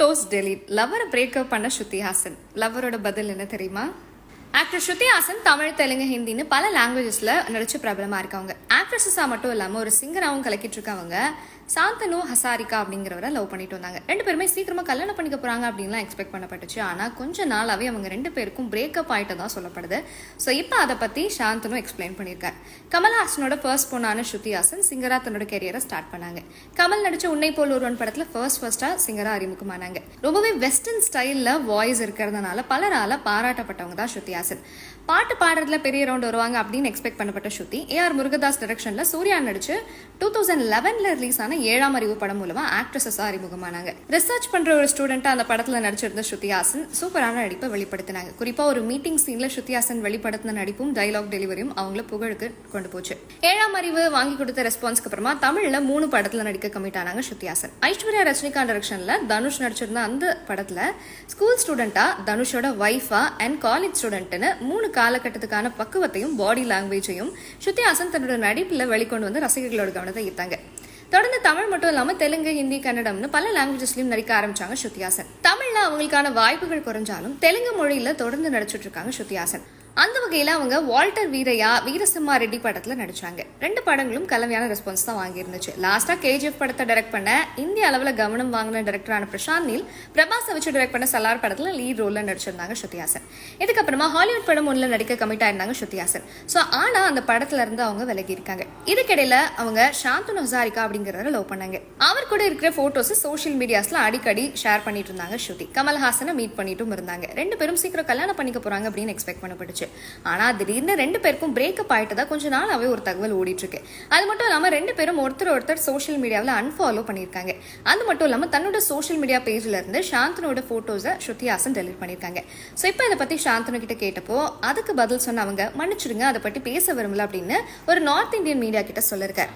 Dose delete லவ்வரை breakup பண்ண ஸ்ருதி ஹாசன். லவ்வரோட பதில் என்ன தெரியுமா? ஆக்டர் ஸ்ருதி ஹாசன் தமிழ் தெலுங்கு ஹிந்தின்னு பல லாங்குவேஜஸில் நடிச்சு பிரபலமாக இருக்கவங்க. ஆக்ட்ரஸஸாக மட்டும் இல்லாமல் ஒரு சிங்கராகவும் கலக்கிட்டு இருக்கவங்க. சாந்தனு ஹசாரிகா அப்படிங்கிறவரை லவ் பண்ணிட்டு வந்தாங்க. ரெண்டு பேருமே சீக்கிரமாக கல்யாணம் பண்ணிக்க போகிறாங்க அப்படின்லாம் எக்ஸ்பெக்ட் பண்ணப்பட்டுச்சு. ஆனால் கொஞ்ச நாளாகவே அவங்க ரெண்டு பேருக்கும் பிரேக்கப் ஆகிட்டு தான் சொல்லப்படுது. ஸோ இப்போ அதை பற்றி சாந்தனு எக்ஸ்பிளைன் பண்ணியிருக்கார். கமல்ஹாசனோட ஃபர்ஸ்ட் பொண்ணான ஸ்ருதி ஹாசன் சிங்கராக தன்னோட கெரியரை ஸ்டார்ட் பண்ணாங்க. கமல் நடிச்ச உன்னை போல் ஒருவன் படத்தில் ஃபர்ஸ்ட் ஃபர்ஸ்ட்டாக சிங்கராக அறிமுகமானாங்க. ரொம்பவே வெஸ்டர்ன் ஸ்டைலில் வாய்ஸ் இருக்கிறதுனால பலரால் பாராட்டப்பட்டவங்க தான் ஸ்ருதி ஹாசன் பாட்டு பாடுறதுல பெரிய ரவுண்ட் வருவாங்க அப்படின்னு எக்ஸ்பெக்ட் பண்ணப்பட்ட ஸ்ருதி ஏஆர் முருகதாஸ் டைரக்ஷன்ல சூர்யா நடிச்சு டூ தௌசண்ட் லெவனில் ரிலீஸ் ஆன ஏழாம் அறிவு படம் மூலமாக ஆக்ட்ரஸஸ் அறிமுகமானாங்க. ரிசர்ச் பண்ற ஒரு ஸ்டூடெண்ட்டாக அந்த படத்துல நடிச்சிருந்த ஸ்ருதி ஹாசன் சூப்பரான நடிப்பை வெளிப்படுத்தினாங்க. குறிப்பா ஒரு மீட்டிங் சீனில் ஸ்ருதி ஹாசன் வெளிப்படுத்தின நடிப்பும் டைலாக் டெலிவரியும் அவங்கள புகழுக்கு கொண்டு போச்சு. ஏழாம் அறிவு வாங்கி கொடுத்த ரெஸ்பான்ஸ்க்கு அப்புறமா தமிழ்ல மூணு படத்துல நடிக்க கமிட் ஆனாங்க ஸ்ருதி ஹாசன். ஐஸ்வர்யா ரஜினிகாந்த் டைரக்ஷன்ல தனுஷ் நடிச்சிருந்த அந்த படத்துல ஸ்கூல் ஸ்டூடெண்டா தனுஷோட ஒய்ஃபா அண்ட் காலேஜ் ஸ்டூடெண்ட்னு மூணு காலகட்டத்துக்கான பக்குவத்தையும் பாடி லாங்குவேஜையும் ஸ்ருதி ஹாசன் தன்னோட நடிப்புல வெளிக்கொண்டு வந்து ரசிகர்களோட கவனத்தை ஈர்த்தாங்க. தொடர்ந்து தமிழ் மட்டும் இல்லாம தெலுங்கு ஹிந்தி கன்னடம்னு பல லாங்குவேஜஸ்லயும் நடிக்க ஆரம்பிச்சாங்க ஸ்ருதிஹாசன் தமிழ்ல அவங்களுக்கான வாய்ப்புகள் குறைஞ்சாலும் தெலுங்கு மொழியில தொடர்ந்து நடிச்சிட்டு இருக்காங்க ஸ்ருதிஹாசன் அந்த வகையில் அவங்க வால்டர் வீரையா வீரசிம்மா ரெட்டி படத்தில் நடித்தாங்க ரெண்டு படங்களும் கலவையான ரெஸ்பான்ஸ் தான் வாங்கியிருந்துச்சு. லாஸ்ட்டாக கேஜிஎஃப் படத்தை டைரக்ட் பண்ண இந்திய அளவில் கவனம் வாங்கின டைரக்டரான பிரசாந்த் நீல் பிரபாஸை வச்சு டைரக்ட் பண்ண சலார் படத்தில் லீட் ரோலில் நடிச்சிருந்தாங்க ஸ்ருதிஹாசன். இதுக்கப்புறமா ஹாலிவுட் படம் ஒன்றில் நடிக்க கமிட் ஆயிருந்தாங்க ஸ்ருதிஹாசன். ஸோ ஆனால் அந்த படத்துல இருந்து அவங்க விலகி இருக்காங்க. இதுக்கிடையில் அவங்க சாந்தனு ஹசாரிகா அப்படிங்கிறத லவ் பண்ணாங்க. அவர் கூட இருக்கிற போட்டோஸ் சோஷியல் மீடியாஸில் அடிக்கடி ஷேர் பண்ணிட்டு இருந்தாங்க ஸ்ருதி. கமல்ஹாசனை மீட் பண்ணிட்டும் இருந்தாங்க. ரெண்டு பேரும் சீக்கிரம் கல்யாணம் பண்ணிக்க போகிறாங்க அப்படின்னு எக்ஸ்பெக்ட் பண்ணப்பட்டுச்சு. ஆனா திடீர்னு ரெண்டு பேருக்கும் பிரேக்கப் ஆயிட்டதா கொஞ்ச நாளாவே ஒரு தகவல் ஓடிட்டுருக்கு. அது மட்டும் இல்லாம ரெண்டு பேரும் ஒருத்தர் ஒருத்தர் சோஷியல் மீடியாவில் அன்ஃபாலோ பண்ணியிருக்காங்க. அது மட்டும் இல்லாம தன்னோட சோஷியல் மீடியா பேஜ்ல இருந்து சாந்தனோட ஃபோட்டோஸை ஸ்ருதிஹாசன் டெலிட் பண்ணியிருக்காங்க. ஸோ இப்போ இதை பத்தி சாந்தனு கிட்ட கேட்டப்போ அதுக்கு பதில் சொன்ன அவங்க மன்னிச்சிடுங்க அதை பத்தி பேச விரும்பல அப்படின்னு ஒரு நார்த் இந்தியன் மீடியா கிட்ட சொல்லியிருக்காரு